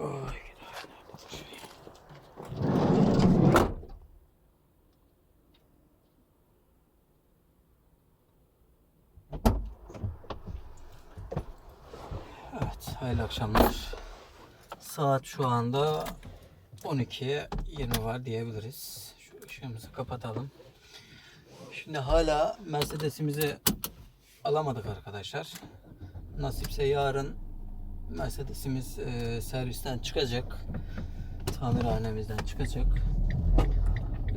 Evet, hayırlı akşamlar. Saat şu anda 12'ye 20 var diyebiliriz. Şu ışığımızı kapatalım. Şimdi hala Mercedes'imizi alamadık arkadaşlar. Nasipse yarın Mercedes'imiz e, servisten çıkacak. Tamirhanemizden çıkacak.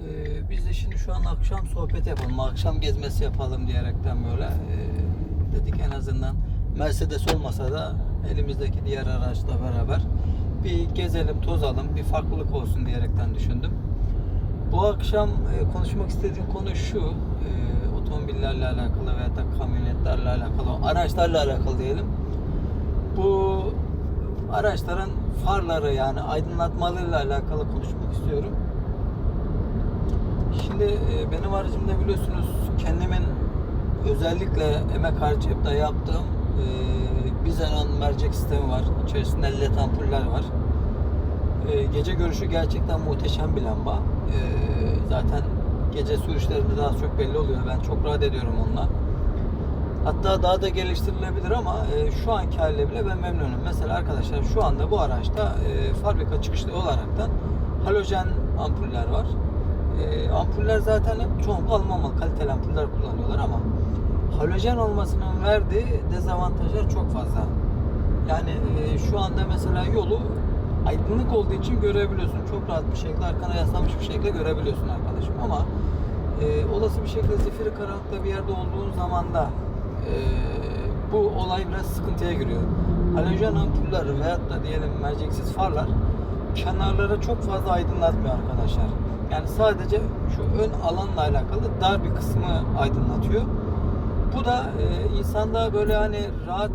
E, biz de şimdi şu an akşam sohbet yapalım, akşam gezmesi yapalım diyerekten böyle e, dedik en azından Mercedes olmasa da elimizdeki diğer araçla beraber bir gezelim, tozalım, bir farklılık olsun diyerekten düşündüm. Bu akşam e, konuşmak istediğim konu şu. E, otomobillerle alakalı veya da kamyonetlerle alakalı, araçlarla alakalı diyelim. Bu araçların farları yani aydınlatmalarıyla alakalı konuşmak istiyorum. Şimdi e, benim aracımda biliyorsunuz kendimin özellikle emek harcayıp da yaptığım e, bir Xenon mercek sistemi var. İçerisinde led ampuller var. E, gece görüşü gerçekten muhteşem bir lamba. E, zaten gece sürüşlerinde daha çok belli oluyor. Ben çok rahat ediyorum onunla. Hatta daha da geliştirilebilir ama e, şu anki haliyle bile ben memnunum. Mesela arkadaşlar şu anda bu araçta e, fabrika çıkışlı olaraktan halojen ampuller var. E, ampuller zaten hep çoğunlukla Alman kaliteli ampuller kullanıyorlar ama halojen olmasının verdiği dezavantajlar çok fazla. Yani e, şu anda mesela yolu aydınlık olduğu için görebiliyorsun. Çok rahat bir şekilde arkana yaslanmış bir şekilde görebiliyorsun arkadaşım. Ama e, olası bir şekilde zifiri karanlıkta bir yerde olduğun zaman da bu olay biraz sıkıntıya giriyor. Halojen ampuller veyahut da diyelim merceksiz farlar kenarlara çok fazla aydınlatmıyor arkadaşlar. Yani sadece şu ön alanla alakalı dar bir kısmı aydınlatıyor. Bu da e, insanda böyle hani rahat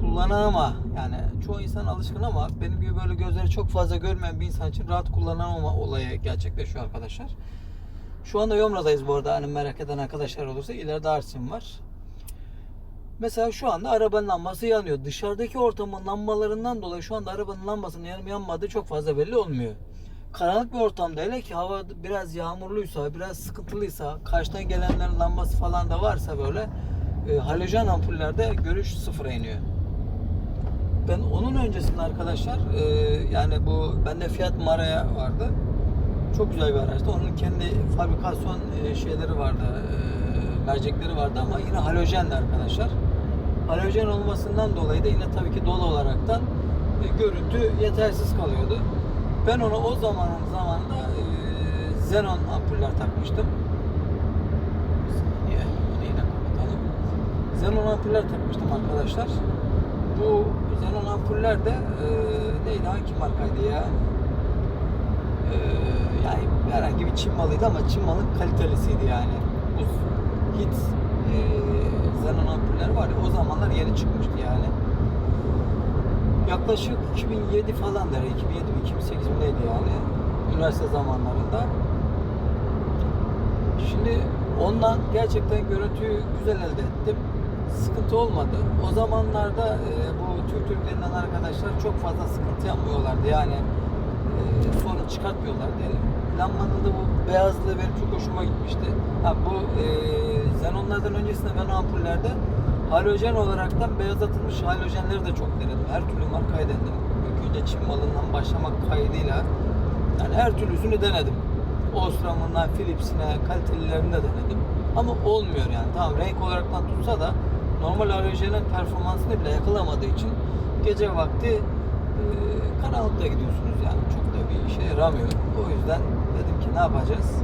kullanamama yani çoğu insan alışkın ama benim gibi böyle gözleri çok fazla görmeyen bir insan için rahat kullanamama olayı gerçekleşiyor arkadaşlar. Şu anda Yomra'dayız bu arada hani merak eden arkadaşlar olursa ileride Arsin var. Mesela şu anda arabanın lambası yanıyor. Dışarıdaki ortamın lambalarından dolayı şu anda arabanın lambasının yanıp yanmadığı çok fazla belli olmuyor. Karanlık bir ortamda hele ki hava biraz yağmurluysa, biraz sıkıntılıysa, karşıdan gelenlerin lambası falan da varsa böyle e, halojen ampullerde görüş sıfıra iniyor. Ben onun öncesinde arkadaşlar e, yani bu bende Fiat Mara'ya vardı. Çok güzel bir araçtı. Onun kendi fabrikasyon e, şeyleri vardı. E, mercekleri vardı ama yine halojendi arkadaşlar. Halojen olmasından dolayı da yine tabii ki dolu olaraktan e, görüntü yetersiz kalıyordu. Ben ona o zamanın zamanında e, Xenon ampuller takmıştım. Saniye. Xenon ampuller takmıştım arkadaşlar. Bu Xenon ampuller de e, neydi hangi markaydı ya? E, yani herhangi bir Çin malıydı ama Çin malın kalitelisiydi yani. Bu hit e, Xenon ampuller var ya o zamanlar yeni çıkmıştı yani. Yaklaşık 2007 falan der, 2007 mi 2008 mi neydi yani üniversite zamanlarında. Şimdi ondan gerçekten görüntüyü güzel elde ettim. Sıkıntı olmadı. O zamanlarda e, bu Türk Türk denilen arkadaşlar çok fazla sıkıntı yapmıyorlardı. Yani e, sorun çıkartmıyorlar diyelim. Lambanın da bu beyazlığı benim çok hoşuma gitmişti. Ha, bu e, Xenonlardan öncesinde ben ampullerde halojen olaraktan beyazlatılmış halojenleri de çok denedim. Her türlü markayı denedim. İlk önce Çin malından başlamak kaydıyla yani her türlüsünü denedim. Osram'ından Philips'ine kalitelilerini de denedim. Ama olmuyor yani. Tamam renk olaraktan tutsa da normal halojenin performansını bile yakalamadığı için gece vakti e, karanlıkta gidiyorsunuz yani. Çok da bir işe yaramıyor. O yüzden dedim ki ne yapacağız?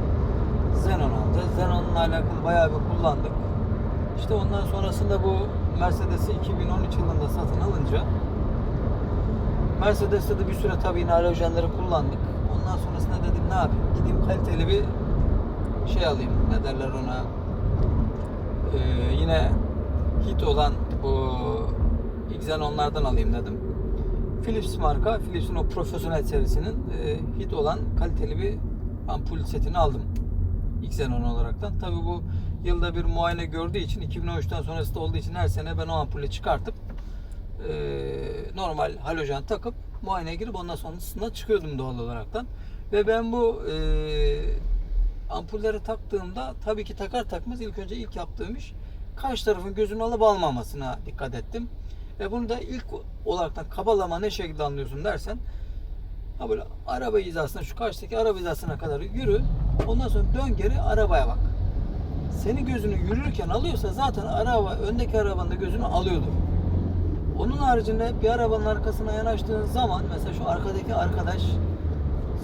Xenon alacağız. Xenon'la alakalı bayağı bir kullandık. İşte ondan sonrasında bu Mercedes'i 2013 yılında satın alınca Mercedes'te de bir süre tabii yine halojenleri kullandık. Ondan sonrasında dedim ne yapayım? Gideyim kaliteli bir şey alayım. Ne derler ona? Ee, yine hit olan bu Xenon'lardan alayım dedim. Philips marka, Philips'in o profesyonel serisinin e, hit olan kaliteli bir ampul setini aldım. Xenon olaraktan. Tabii bu yılda bir muayene gördüğü için 2013'ten sonrası da olduğu için her sene ben o ampulü çıkartıp e, normal halojen takıp muayeneye girip ondan sonrasında çıkıyordum doğal olaraktan. Ve ben bu e, ampulleri taktığımda tabii ki takar takmaz ilk önce ilk yaptığım iş karşı tarafın gözünü alıp almamasına dikkat ettim. Ve bunu da ilk olaraktan kabalama ne şekilde anlıyorsun dersen ha böyle araba hizasına şu karşıdaki araba hizasına kadar yürü. Ondan sonra dön geri arabaya bak. Senin gözünü yürürken alıyorsa zaten araba öndeki arabanın da gözünü alıyordur. Onun haricinde bir arabanın arkasına yanaştığın zaman mesela şu arkadaki arkadaş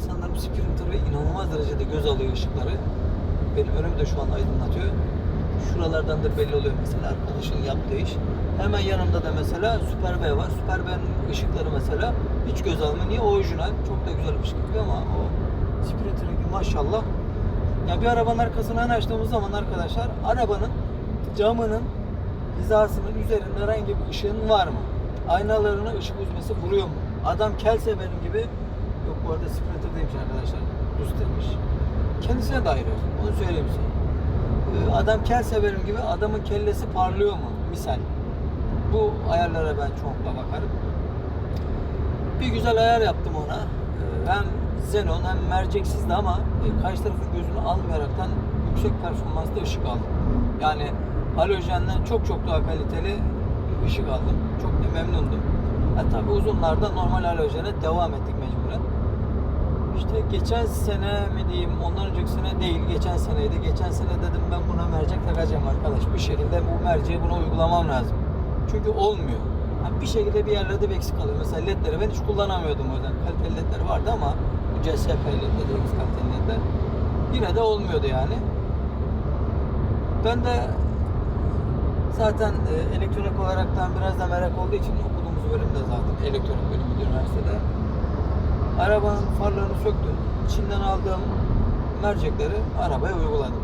sanırım Sprinter ve inanılmaz derecede göz alıyor ışıkları. Benim önümü de şu an aydınlatıyor. Şuralardan da belli oluyor mesela arkadaşın yaptığı iş. Hemen yanımda da mesela Super B var. Super B'nin ışıkları mesela hiç göz almıyor. Niye? Orijinal. Çok da güzel ışık yapıyor ama o Sprinter'ınki maşallah. Ya bir arabanın arkasına yanaştığımız zaman arkadaşlar arabanın camının hizasının üzerinde herhangi bir ışığın var mı? Aynalarına ışık uzması vuruyor mu? Adam kelse benim gibi yok bu arada Sprinter değilmiş arkadaşlar. Düz demiş. Kendisine dair. Onu söyleyeyim size. Ee, Adam kel severim gibi adamın kellesi parlıyor mu? Misal. Bu ayarlara ben çoğunlukla bakarım. Bir güzel ayar yaptım ona. Ee, Hem Xenon hem merceksizdi ama e, karşı tarafın gözünü almayaraktan yüksek performanslı ışık aldım. Yani halojenden çok çok daha kaliteli ışık aldım. Çok da memnundum. Ha, tabii uzunlarda normal halojene devam ettik mecburen. İşte geçen sene mi diyeyim, ondan önceki sene değil, geçen seneydi. Geçen sene dedim ben buna mercek takacağım arkadaş. Bir şekilde bu merceği buna uygulamam lazım. Çünkü olmuyor. Ha, bir şekilde bir yerlerde bir eksik kalıyor. Mesela ledleri ben hiç kullanamıyordum o yüzden. Kaliteli ledler vardı ama CSP led dediğimiz kaliteli ledler yine de olmuyordu yani. Ben de zaten e, elektronik olaraktan biraz da merak olduğu için okuduğumuz bölümde zaten elektronik bölümü üniversitede. Arabanın farlarını söktüm. Çin'den aldığım mercekleri arabaya uyguladım.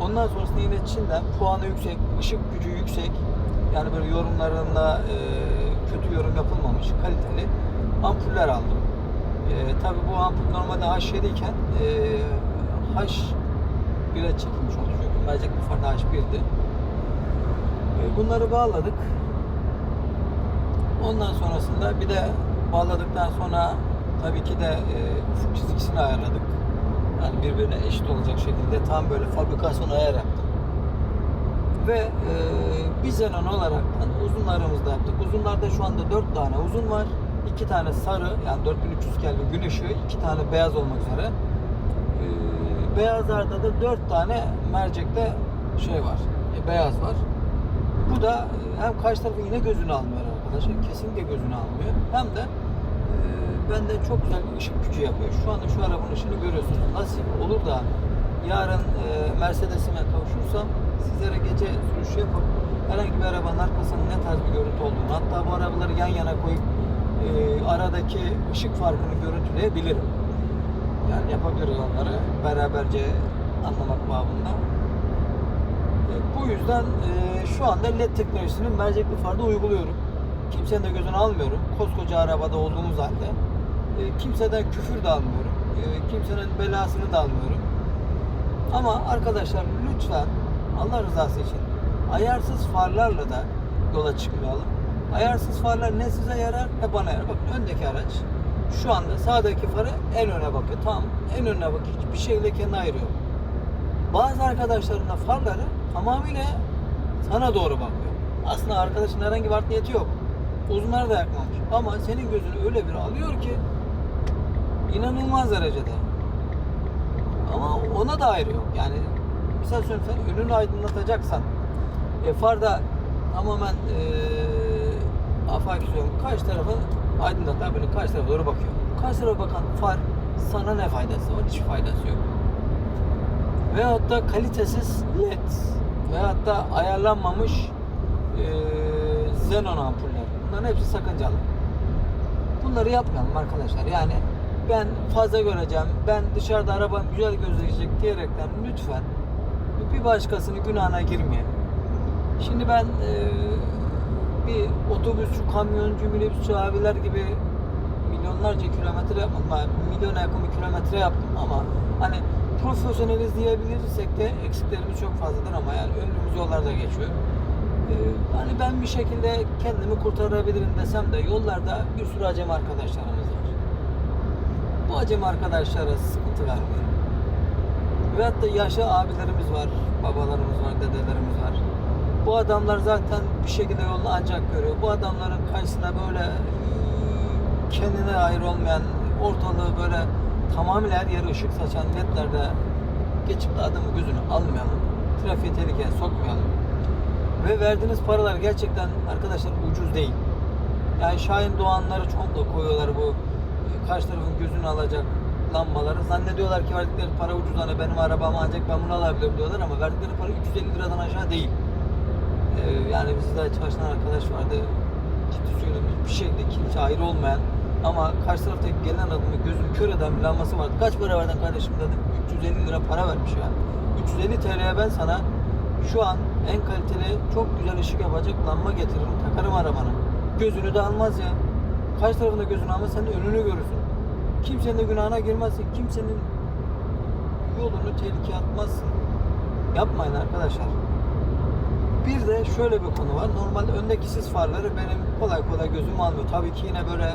Ondan sonrasında yine Çin'den puanı yüksek, ışık gücü yüksek, yani böyle yorumlarında e, kötü yorum yapılmamış, kaliteli ampuller aldım. E, Tabi bu ampul normalde H7 iken e, H1'e çekilmiş çünkü mercek bir farda H1'di. E, bunları bağladık. Ondan sonrasında bir de bağladıktan sonra tabii ki de e, ufuk çizgisini ayarladık. Yani birbirine eşit olacak şekilde tam böyle fabrikasyon ayar yaptım. Ve e, bir xenon olaraktan uzunlarımızda yaptık. Uzunlarda şu anda 4 tane uzun var. 2 tane sarı yani 4300 Kelvin gün ışığı, 2 tane beyaz olmak üzere. E, beyazlarda da 4 tane mercekte şey var. e, beyaz var. Bu da e, hem karşı tarafın yine gözünü almıyor arkadaşlar. Kesinlikle gözünü almıyor. Hem de e, bende çok güzel bir ışık gücü yapıyor. Şu anda şu arabanın ışığını görüyorsunuz. Nasip olur da yarın e, Mercedes'ime kavuşursam sizlere gece sürüşü yapıp herhangi bir arabanın arkasının ne tarz bir görüntü olduğunu hatta bu arabaları yan yana koyup e, aradaki ışık farkını görüntüleyebilirim. Yani yapabiliriz onları beraberce anlamak babında. E, Bu yüzden e, şu anda LED teknolojisini mercekli farda uyguluyorum. Kimsenin de gözünü almıyorum. Koskoca arabada olduğumuz halde. E, Kimseden küfür de almıyorum. E, Kimsenin belasını da almıyorum. Ama arkadaşlar lütfen Allah rızası için ayarsız farlarla da yola çıkmayalım. Ayarsız farlar ne size yarar ne bana yarar. Bakın öndeki araç şu anda sağdaki farı en öne bakıyor. Tamam en önüne bakıyor. Hiçbir şekilde kendini ayırıyor. Bazı arkadaşların da farları tamamıyla sana doğru bakıyor. Aslında arkadaşın herhangi bir art niyeti yok. Uzunları da yakmamış. Ama senin gözünü öyle bir alıyor ki inanılmaz derecede. Ama ona da ayrı. Yani söyleyeyim sen önünü aydınlatacaksan e, farda tamamen e, afak istiyorum. Karşı tarafı aydınlatan böyle karşı tarafa doğru bakıyor. Karşı tarafa bakan far sana ne faydası var? Hiçbir faydası yok. Veyahut da kalitesiz led veyahut da ayarlanmamış e, xenon ampuller. Bunların hepsi sakıncalı. Bunları yapmayalım arkadaşlar. Yani ben fazla göreceğim, ben dışarıda arabam güzel gözükecek diyerekten lütfen bir başkasının günahına girmeyelim. Şimdi ben e, bir otobüsçü, kamyoncu, minibüsçü abiler gibi milyonlarca kilometre yapmadım. Milyona yakın bir kilometre yaptım ama hani profesyoneliz diyebilirsek de eksiklerimiz çok fazladır ama yani ömrümüz yollarda geçiyor. Ee, hani ben bir şekilde kendimi kurtarabilirim desem de yollarda bir sürü acem arkadaşlarımız var. Bu acem arkadaşlara sıkıntı vermiyorum. Veyahut da yaşlı abilerimiz var, babalarımız var, dedelerimiz var. Bu adamlar zaten bir şekilde yolunu ancak görüyor. Bu adamların karşısına böyle kendine ayrı olmayan, ortalığı böyle tamamıyla her yere ışık saçan ledlerde geçip de adamın gözünü almayalım. Trafiğe tehlikeye sokmayalım. Ve verdiğiniz paralar gerçekten arkadaşlar ucuz değil. Yani Şahin Doğanları çok da koyuyorlar bu e, karşı tarafın gözünü alacak lambaları. Zannediyorlar ki verdikleri para ucuz hani benim arabam ancak ben bunu alabilirim diyorlar ama verdikleri para 350 liradan aşağı değil. Ee, yani bizde çalışan arkadaş vardı. Ciddi söylüyorum hiçbir şekilde kimse ayrı olmayan ama karşı tarafta gelen adamı gözünü kör eden bir lambası vardı. Kaç para verdin kardeşim dedim. 350 lira para vermiş ya. 350 TL'ye ben sana şu an en kaliteli çok güzel ışık yapacak lamba getiririm takarım arabana. Gözünü de almaz ya. Karşı tarafında gözünü almaz sen de önünü görürsün. Kimsenin de günahına girmezsin. Kimsenin yolunu tehlikeye atmazsın. Yapmayın arkadaşlar. Bir de şöyle bir konu var. Normalde öndeki sis farları benim kolay kolay gözüm almıyor. Tabii ki yine böyle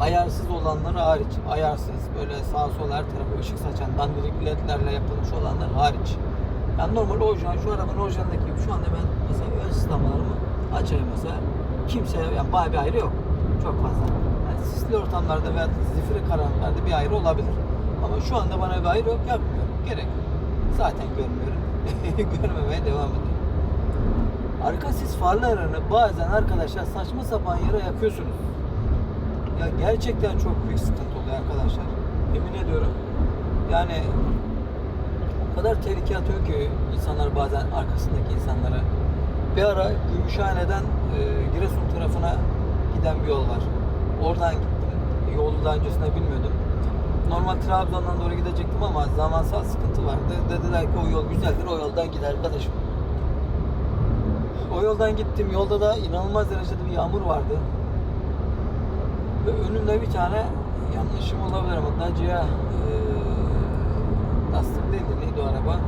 ayarsız olanları hariç. Ayarsız böyle sağa sola her tarafa ışık saçan dandirik ledlerle yapılmış olanlar hariç. Yani normal orijinal şu arabanın orijinalindeki gibi şu anda ben mesela ön ısıtlamalarımı açayım mesela. Kimse yani bayağı bir ayrı yok. Çok fazla. Yani sisli ortamlarda veya zifiri karanlıklarda bir ayrı olabilir. Ama şu anda bana bir ayrı yok yapmıyorum. Gerek. Zaten görmüyorum. Görmemeye devam ediyorum. Arka sis farlarını bazen arkadaşlar saçma sapan yere yakıyorsunuz. Ya gerçekten çok büyük sıkıntı oluyor arkadaşlar. Emin ediyorum. Yani o kadar tehlike atıyor ki insanlar bazen arkasındaki insanlara. Bir ara Gümüşhane'den e, Giresun tarafına giden bir yol var. Oradan gittim. Yolu daha öncesinde bilmiyordum. Normal Trabzon'dan doğru gidecektim ama zamansal sıkıntı vardı. Dediler ki o yol güzeldir, o yoldan git arkadaşım. O yoldan gittim. Yolda da inanılmaz derecede bir yağmur vardı. Ve önümde bir tane yanlışım olabilir ama Dacia e, lastik değildi. Neydi o araba?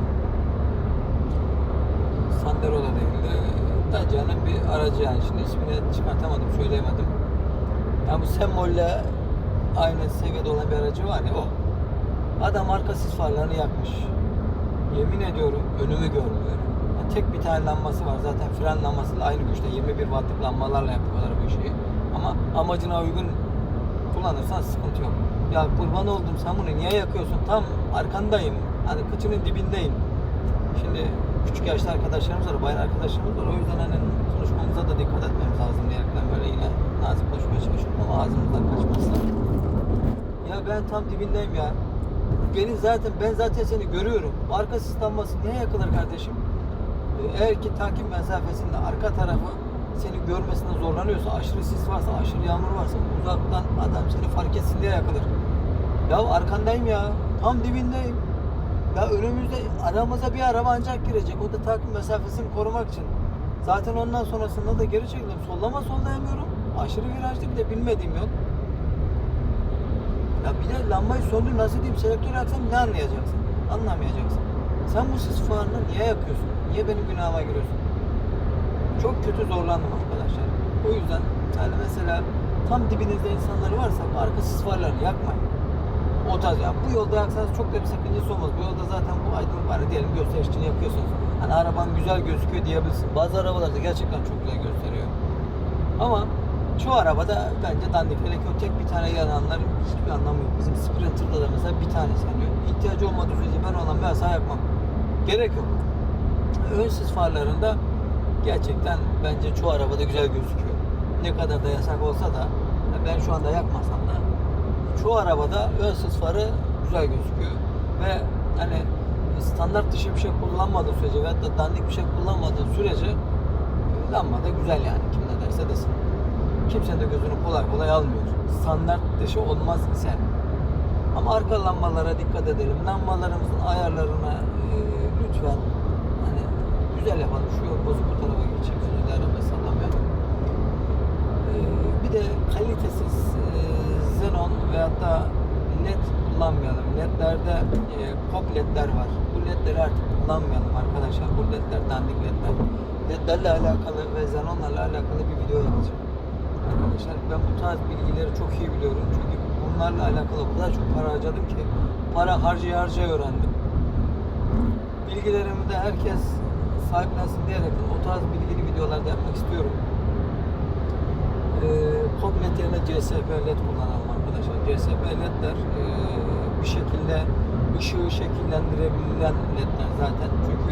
Sandero da değildi. Dacia'nın bir aracı yani. Şimdi ismini çıkartamadım, söyleyemedim. Yani bu Semmolle aynı seviyede olan bir aracı var ya o. Adam arka sis farlarını yakmış. Yemin ediyorum önümü görmüyorum. Tek bir tane lambası var. Zaten fren lambasıyla aynı güçte 21 wattlık lambalarla yapıyorlar bu şeyi. Ama amacına uygun kullanırsan sıkıntı yok. Ya kurban oldum sen bunu niye yakıyorsun? Tam arkandayım. Hani kıçının dibindeyim. Şimdi küçük yaşlı arkadaşlarımız var, bayan arkadaşlarımız var. O yüzden hani konuşmamıza da dikkat etmemiz lazım diyerekten böyle yine nazik konuşmaya çalışıyorum ama ağzımızdan kaçmasın. Ya ben tam dibindeyim ya. Beni zaten ben zaten seni görüyorum. Arka sis lambası niye yakılır kardeşim? Eğer ki takip mesafesinde arka tarafı seni görmesinde zorlanıyorsa, aşırı sis varsa, aşırı yağmur varsa uzaktan adam seni fark etsin diye yakılır. Ya arkandayım ya. Tam dibindeyim. Ya önümüzde aramıza bir araba ancak girecek. O da takip mesafesini korumak için. Zaten ondan sonrasında da geri çekildim. Sollama sollayamıyorum. Aşırı virajlı bir de bilmediğim yol. Ya bir de lambayı söndür nasıl diyeyim selektör yaksam ne anlayacaksın? Anlamayacaksın. Sen bu sis farını niye yakıyorsun? Niye benim günahıma giriyorsun? Çok kötü zorlandım arkadaşlar. O yüzden yani mesela tam dibinizde insanlar varsa bu arka sis farlarını yakmayın. O tarz yani bu yolda yaksanız çok da bir sakıncası olmaz. Bu yolda zaten bu aydınlık var diyelim gösteriş için yapıyorsunuz. Hani araban güzel gözüküyor diyebilirsin. Bazı arabalarda gerçekten çok güzel gösteriyor. Ama çoğu arabada bence dandik. Hele ki o tek bir tane yananların hiçbir anlamı yok. Bizim Sprinter'da da mesela bir tane yanıyor. İhtiyacı olmadığı sürece ben olan bir hata yapmam. Gerek yok. Ön sis farlarında gerçekten bence çoğu arabada güzel gözüküyor. Ne kadar da yasak olsa da ben şu anda yakmasam da çoğu arabada ön sis farı güzel gözüküyor. Ve hani standart dışı bir şey kullanmadığı sürece veyahut da dandik bir şey kullanmadığı sürece lamba da güzel yani kim ne derse desin. Kimse de gözünü kolay kolay almıyor. Standart dışı olmaz ise. Ama arka lambalara dikkat edelim. Lambalarımızın ayarlarına e, lütfen güzel yapalım. Şu yol bozuk bu tarafa geçeyim. Şöyle araba sallamayalım. E, bir de kalitesiz e, xenon veyahut da led kullanmayalım. Ledlerde e, pop ledler var. Bu ledleri artık kullanmayalım arkadaşlar. Bu ledler dandik ledler. ledlerle alakalı ve xenonlarla alakalı bir video yapacağım. Arkadaşlar ben bu tarz bilgileri çok iyi biliyorum. Çünkü bunlarla alakalı o kadar çok para harcadım ki para harcaya harcaya öğrendim. Bilgilerimi de herkes sahiplensin diyerek o tarz bilgili videolarda yapmak istiyorum. Ee, Koblet yerine CSP LED kullanalım arkadaşlar. CSP LED'ler e, bir şekilde ışığı şekillendirebilen LED'ler zaten. Çünkü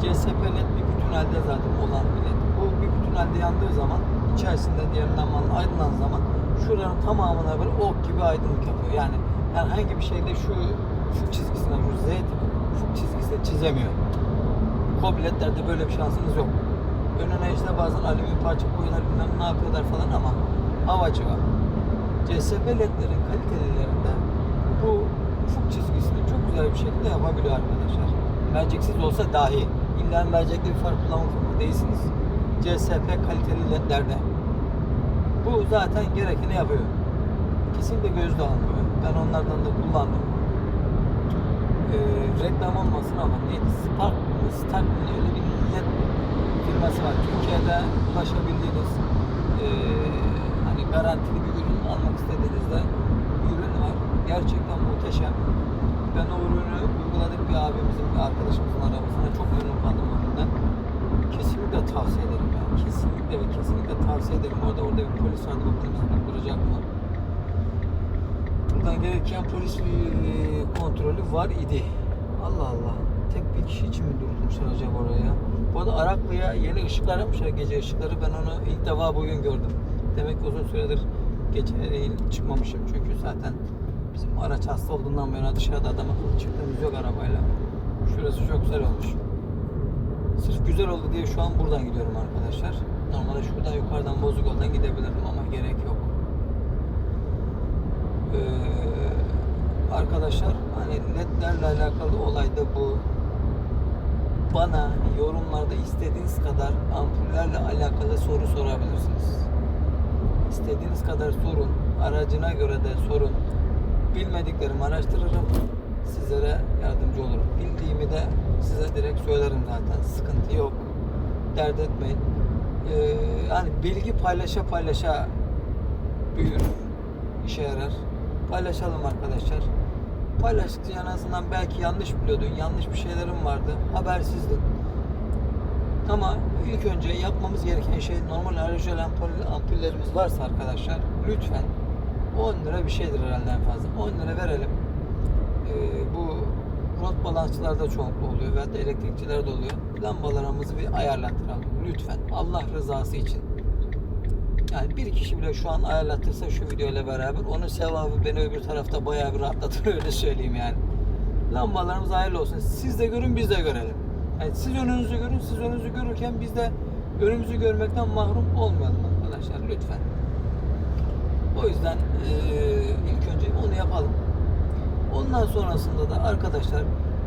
CSP LED bir bütün halde zaten olan bir LED. Bu bir bütün halde yandığı zaman içerisinde diğer lambanın aydınlanan zaman şuranın tamamına böyle ok gibi aydınlık yapıyor. Yani herhangi bir şeyde şu şu çizgisine, şu Z tipi şu çizgisini çizemiyor. Kobletlerde böyle bir şansınız yok. Önüne işte bazen alüminyum parça koyuyorlar bilmem ne yapıyorlar falan ama havacı var. CSP ledlerin kalitelilerinde bu ufuk çizgisini çok güzel bir şekilde yapabiliyor arkadaşlar. Merceksiz olsa dahi illa mercekli bir far kullanmak zorunda değilsiniz. CSP kaliteli ledlerde bu zaten gerekeni yapıyor. Kesinlikle gözde almıyor. Ben onlardan da kullandım. Ee, reklam olmasın ama neydi? Spark mı? Öyle bir led firması var. Türkiye'de ulaşabildiğiniz ee, hani garantili bir ürün almak istediğinizde bir ürün var. Gerçekten muhteşem. Ben o ürünü uyguladık bir abimizin, bir arkadaşımızın arabasına. Çok memnun kaldım o üründen. Kesinlikle tavsiye ederim yani. Kesinlikle ve kesinlikle tavsiye ederim. Orada orada bir polis vardı. Bakalım durduracak mı? Buradan gereken polis bir kontrolü var idi. Allah Allah. Tek bir kişi için mi durdurmuşlar acaba oraya? Bu arada Araklı'ya yeni ışıklar yapmışlar gece ışıkları. Ben onu ilk defa bugün gördüm. Demek ki uzun süredir geceleyin çıkmamışım. Çünkü zaten bizim araç hasta olduğundan beri dışarıda adam akıllı çıktığımız yok arabayla. Şurası çok güzel olmuş. Sırf güzel oldu diye şu an buradan gidiyorum arkadaşlar. Normalde şuradan yukarıdan bozuk yoldan gidebilirdim ama gerek yok. Ee, arkadaşlar hani ledlerle alakalı olay da bu. Bana yorumlarda istediğiniz kadar ampullerle alakalı soru sorabilirsiniz. İstediğiniz kadar sorun. Aracına göre de sorun. Bilmediklerimi araştırırım. Sizlere yardımcı olurum. Bildiğimi de size direkt söylerim zaten. Sıkıntı yok. Dert etmeyin. Ee, yani bilgi paylaşa paylaşa büyür. işe yarar. Paylaşalım arkadaşlar. Paylaştıkça en azından belki yanlış biliyordun. Yanlış bir şeylerin vardı. Habersizdin. Ama ilk önce yapmamız gereken şey normal aerojol ampul, ampullerimiz varsa arkadaşlar lütfen 10 lira bir şeydir herhalde en fazla. 10 lira verelim. Ee, bu rot balansçılarda çoğunlukla oluyor veyahut elektrikçilerde oluyor. Lambalarımızı bir ayarlattıralım. Lütfen. Allah rızası için. Yani bir kişi bile şu an ayarlatırsa şu videoyla beraber onun sevabı beni öbür tarafta bayağı bir rahatlatır öyle söyleyeyim yani. Lambalarımız hayırlı olsun. Siz de görün biz de görelim. Yani siz önünüzü görün, siz önünüzü görürken biz de önümüzü görmekten mahrum olmayalım arkadaşlar lütfen. O yüzden eee, ilk önce onu yapalım. Ondan sonrasında da arkadaşlar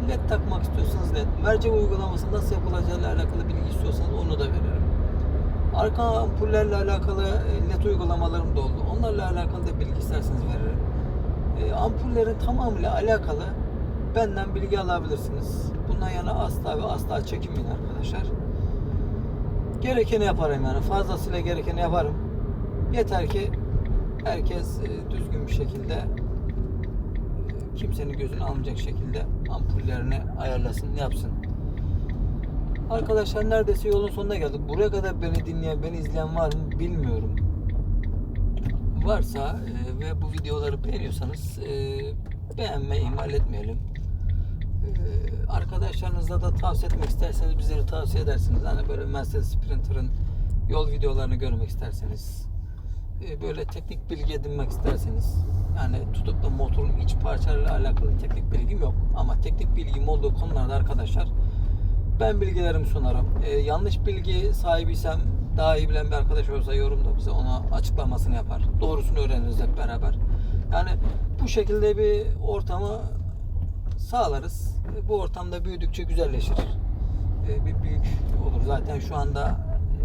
led takmak istiyorsanız led, mercek uygulaması nasıl yapılacağıyla alakalı bilgi istiyorsanız onu da veririm. Arka ampullerle alakalı e, led uygulamalarım da oldu. Onlarla alakalı da bilgi isterseniz veririm. E, ampullerin tamamıyla alakalı benden bilgi alabilirsiniz. Bundan yana asla ve asla çekinmeyin arkadaşlar. Gerekeni yaparım yani. Fazlasıyla gerekeni yaparım. Yeter ki herkes e, düzgün bir şekilde e, kimsenin gözünü almayacak şekilde ampullerini ayarlasın, yapsın. Arkadaşlar neredeyse yolun sonuna geldik. Buraya kadar beni dinleyen, beni izleyen var mı bilmiyorum. Varsa e, ve bu videoları beğeniyorsanız e, beğenmeyi ihmal etmeyelim. E, arkadaşlarınızla da tavsiye etmek isterseniz bizleri tavsiye edersiniz. Hani böyle Mercedes Sprinter'ın yol videolarını görmek isterseniz e, böyle teknik bilgi edinmek isterseniz yani tutup da motorun iç parçalarıyla alakalı teknik bilgim yok ama teknik bilgim olduğu konularda arkadaşlar ben bilgilerimi sunarım. E, yanlış bilgi sahibiysem daha iyi bilen bir arkadaş olsa yorumda bize ona açıklamasını yapar. Doğrusunu öğreniriz hep beraber. Yani bu şekilde bir ortamı sağlarız. Bu ortamda büyüdükçe güzelleşir. E, Bir büyük olur. Zaten şu anda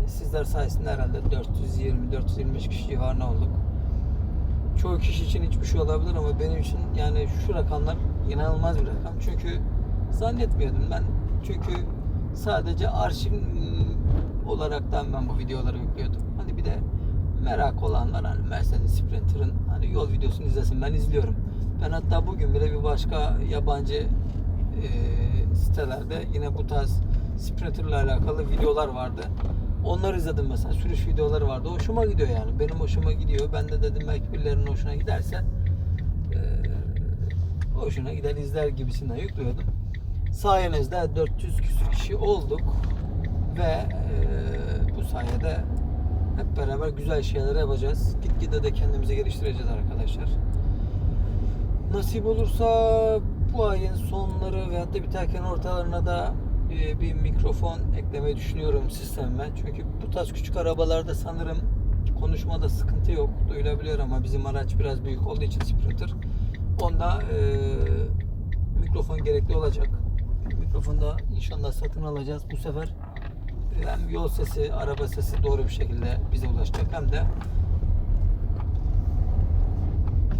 e, sizler sayesinde herhalde 420-425 kişi civarına olduk. Çoğu kişi için hiçbir şey olabilir ama benim için yani şu rakamlar inanılmaz bir rakam. Çünkü zannetmiyordum ben. Çünkü sadece arşiv olaraktan ben bu videoları yüklüyordum. Hani bir de merak olanlar hani Mercedes Sprinter'ın hani yol videosunu izlesin. Ben izliyorum. Ben hatta bugün bile bir başka yabancı e, sitelerde yine bu tarz Sprinter'la alakalı videolar vardı. Onları izledim mesela. Sürüş videoları vardı. Hoşuma gidiyor yani. Benim hoşuma gidiyor. Ben de dedim belki birilerinin hoşuna giderse e, hoşuna gider izler gibisinden yüklüyordum. Sayenizde 400 küsür kişi olduk ve e, bu sayede hep beraber güzel şeyler yapacağız. Gitgide de kendimizi geliştireceğiz arkadaşlar. Nasip olursa bu ayın sonları veyahut da biterken ortalarına da e, bir mikrofon eklemeyi düşünüyorum sistemime. Çünkü bu tarz küçük arabalarda sanırım konuşmada sıkıntı yok. Duyulabiliyor ama bizim araç biraz büyük olduğu için Sprinter. Onda e, mikrofon gerekli olacak. Mikrofonu da inşallah satın alacağız. Bu sefer hem yol sesi, araba sesi doğru bir şekilde bize ulaşacak hem de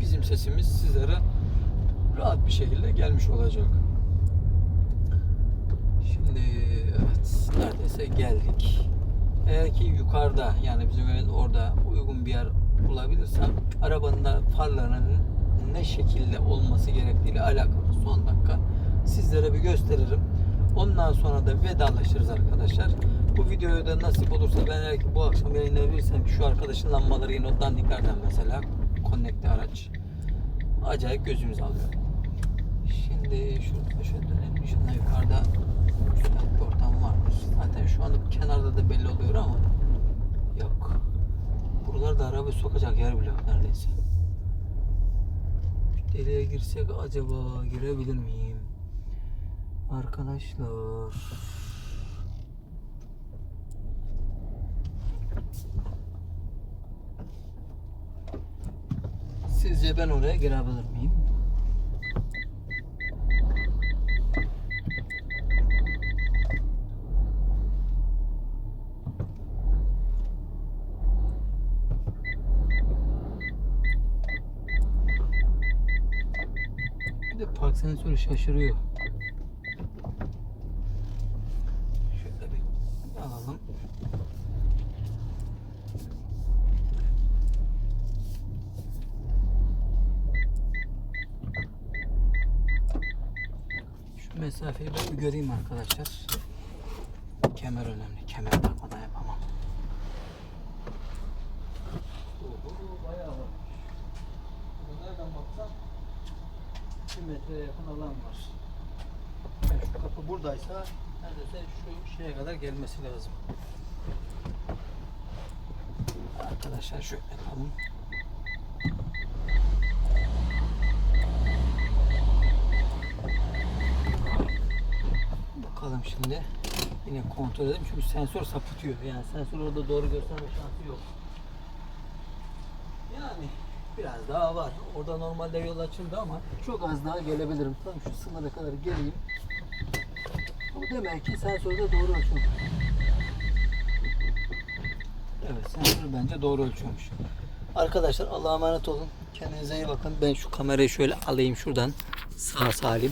bizim sesimiz sizlere rahat bir şekilde gelmiş olacak. Şimdi evet neredeyse geldik. Eğer ki yukarıda yani bizim evin orada uygun bir yer bulabilirsem arabanın da farlarının ne şekilde olması gerektiğiyle alakalı son dakika sizlere bir gösteririm. Ondan sonra da vedalaşırız arkadaşlar. Bu videoyu da nasip olursa ben eğer ki bu akşam yayınlayabilirsem şu arkadaşın lambaları yine o dandiklerden mesela Connect'li araç acayip gözümüz alıyor. Şimdi şurada şöyle dönelim. Şundan yukarıda müsait bir ortam varmış. Zaten şu anda kenarda da belli oluyor ama yok. Buralarda araba sokacak yer bile yok neredeyse. Şu deliğe girsek acaba girebilir miyim? Arkadaşlar. Sizce ben oraya girebilir miyim? Bir de park sensörü şaşırıyor. Şöyle bir alalım. Şu mesafeyi ben bir göreyim arkadaşlar. Kemer önemli. Kemer takmadan yapamam. Nereden baksam 1 metreye yakın alan var. Yani şu kapı buradaysa neredeyse şu şeye kadar gelmesi lazım. Arkadaşlar şöyle yapalım. Bakalım şimdi. Yine kontrol edelim çünkü sensör sapıtıyor. Yani sensör orada doğru gösterme şansı yok. Yani biraz daha var. Orada normalde yol açıldı ama çok az daha gelebilirim. Tam şu sınıra kadar geleyim. Bu demek ki sensörde doğru ölçüm. Evet sensör bence doğru ölçüyormuş. Arkadaşlar Allah'a emanet olun. Kendinize iyi bakın. Ben şu kamerayı şöyle alayım şuradan. Sağ salim.